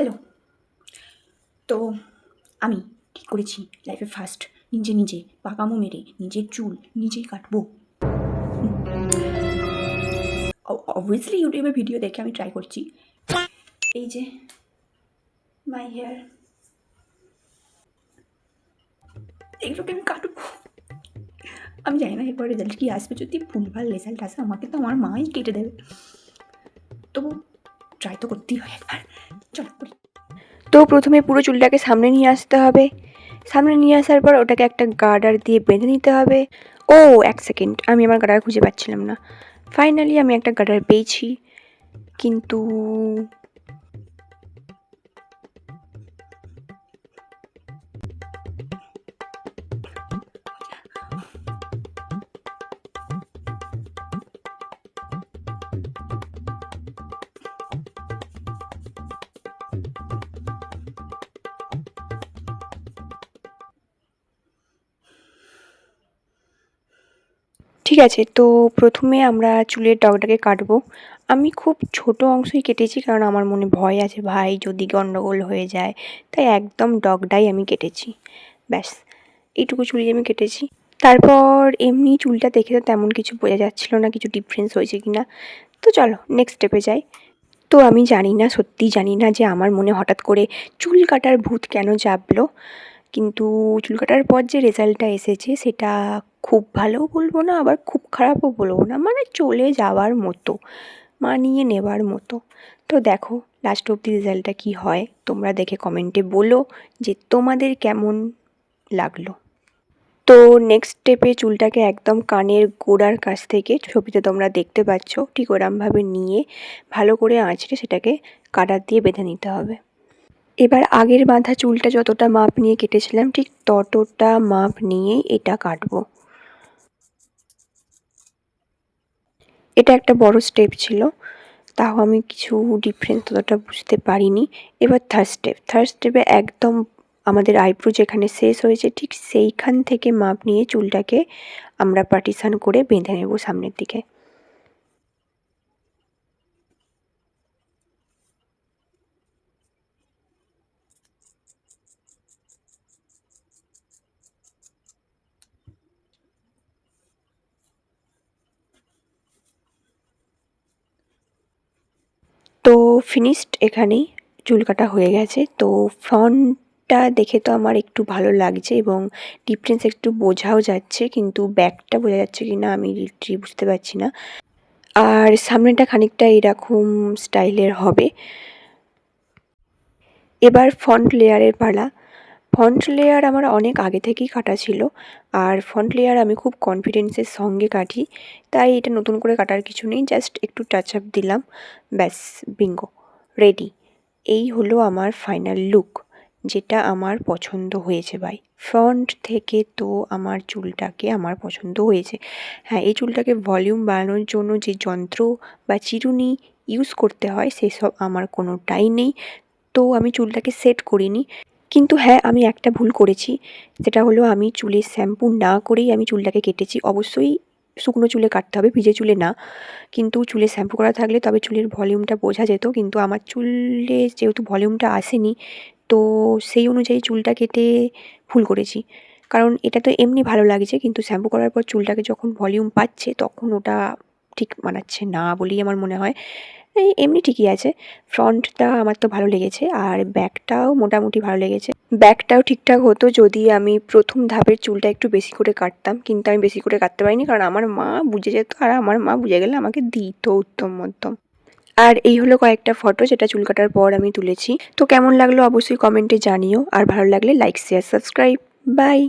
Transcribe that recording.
Hello. তো আমি ঠিক করেছি লাইফে ফার্স্ট নিজে নিজে পাকামো মেরে নিজের চুল নিজেই কাটবো। অবভিয়াসলি ইউটিউবে ভিডিও দেখে আমি ট্রাই করছি। এই যে মাই হেয়ার এইগুলোকে আমি কাটবো। আমি জানি না এরপর রেজাল্ট কি আসবে, যদি ভুলভাল রেজাল্ট আসে, আমাকে তো আমার মাই কেটে দেবে। তবু ট্রাই তো করতেই হয় একবার। চলো, করি। তো প্রথমে পুরো চুলটাকে সামনে নিয়ে আসতে হবে। সামনে নিয়ে আসার পর ওটাকে একটা গার্ডার দিয়ে বেঁধে নিতে হবে। ও, এক সেকেন্ড, আমি আমার গার্ডার খুঁজে পাচ্ছিলাম না। ফাইনালি আমি একটা গার্ডার পেয়েছি। কিন্তু ঠিক আছে, তো প্রথমে আমরা চুলের ডগটাকে কাটবো। আমি খুব ছোট অংশই কেটেছি কারণ আমার মনে ভয় আছে, ভাই, যদি গণ্ডগোল হয়ে যায়, তাই একদম ডগটাই আমি কেটেছি। ব্যাস, এইটুকু চুলই আমি কেটেছি। তারপর এমনি চুলটা দেখে তো তেমন কিছু বোঝা যাচ্ছিল না, কিছু ডিফারেন্স হয়েছে কি না। তো চলো নেক্সট স্টেপে যাই। তো আমি জানি না সত্যিই জানি না যে আমার মনে হঠাৎ করে চুল কাটার ভূত কেন চাপলো কিন্তু চুল কাটার পর যে রেজাল্টটা এসেছে, সেটা খুব ভালোও বলব না, আবার খুব খারাপও বলব না মানে চলে যাওয়ার মতো, মানিয়ে নেবার মতো। তো দেখো লাস্ট অব্দি রেজাল্টটা কী হয়, তোমরা দেখে কমেন্টে বলো যে তোমাদের কেমন লাগল। তো নেক্সট স্টেপে চুলটাকে একদম কানের গোড়ার কাছ থেকে, ছবিতে তোমরা দেখতে পাচ্ছ, ঠিক ওরমভাবে নিয়ে ভালো করে আঁচড়ে সেটাকে কাটার দিয়ে বেঁধে নিতে হবে। এবার আগের বাঁধা চুলটা যতটা মাপ নিয়ে কেটেছিলাম, ঠিক ততটা মাপ নিয়েই এটা কাটবো। এটা একটা বড় স্টেপ ছিল। তাও আমি কিছু ডিফারেন্স ততটা বুঝতে পারিনি। এবার থার্ড স্টেপ থার্ড স্টেপে একদম আমাদের আইব্রো যেখানে শেষ হয়েছে, ঠিক সেইখান থেকে মাপ নিয়ে চুলটাকে আমরা পার্টিশান করে বেঁধে নেব সামনের দিকে তো ফিনিশড এখানেই চুল কাটা হয়ে গেছে। তো ফ্রন্টটা দেখে তো আমার একটু ভালো লাগছে এবং ডিফারেন্স একটু বোঝাও যাচ্ছে, কিন্তু ব্যাকটা বোঝা যাচ্ছে কি না আমি লিটারি বুঝতে পারছি না। আর সামনেটা খানিকটা এরকম স্টাইলের হবে। এবার ফ্রন্ট লেয়ারের পালা। ফ্রন্ট লেয়ার আমার অনেক আগে থেকেই কাটা ছিল, আর ফ্রন্ট লেয়ার আমি খুব কনফিডেন্সের সঙ্গে কাটি, তাই এটা নতুন করে কাটার কিছু নেই জাস্ট একটু টাচ আপ দিলাম, ব্যাস বিঙ্গো রেডি এই হলো আমার ফাইনাল লুক যেটা আমার পছন্দ হয়েছে ভাই। ফ্রন্ট থেকে তো আমার চুলটাকে আমার পছন্দ হয়েছে। হ্যাঁ এই চুলটাকে ভলিউম বাড়ানোর জন্য যে যন্ত্র বা চিরুনি ইউজ করতে হয়, সেসব আমার কোনোটাই নেই। তো আমি চুলটাকে সেট করিনি। কিন্তু হ্যাঁ আমি একটা ভুল করেছি। সেটা হলো আমি চুলে শ্যাম্পু না করেই আমি চুলটাকে কেটেছি। অবশ্যই শুকনো চুলে কাটতে হবে, ভিজে চুলে না। কিন্তু চুলে শ্যাম্পু করা থাকলে তবে চুলের ভলিউমটা বোঝা যেত। কিন্তু আমার চুলে যেহেতু ভলিউমটা আসেনি, তো সেই অনুযায়ী চুলটা কেটে ভুল করেছি। কারণ এটা তো এমনি ভালো লাগছে, কিন্তু শ্যাম্পু করার পর চুলটাকে যখন ভলিউম পাচ্ছে, তখন ওটা ঠিক মানাচ্ছে না বলেই আমার মনে হয়। এই এমনি ঠিকই আছে। ফ্রন্টটা আমার তো ভালো লেগেছে আর ব্যাকটাও মোটামুটি ভালো লেগেছে। ব্যাকটাও ঠিকঠাক হতো যদি আমি প্রথম ধাপের চুলটা একটু বেশি করে কাটতাম, কিন্তু আমি বেশি করে কাটতে পারিনি কারণ আমার মা বুঝে যেত আর আমার মা বুঝে গেলে আমাকে দিত উত্তম মধ্যম। আর এই হলো কয়েকটা ফটো যেটা চুল কাটার পর আমি তুলেছি। তো কেমন লাগল অবশ্যই কমেন্টে জানিও। আর ভালো লাগলে লাইক শেয়ার সাবস্ক্রাইব বাই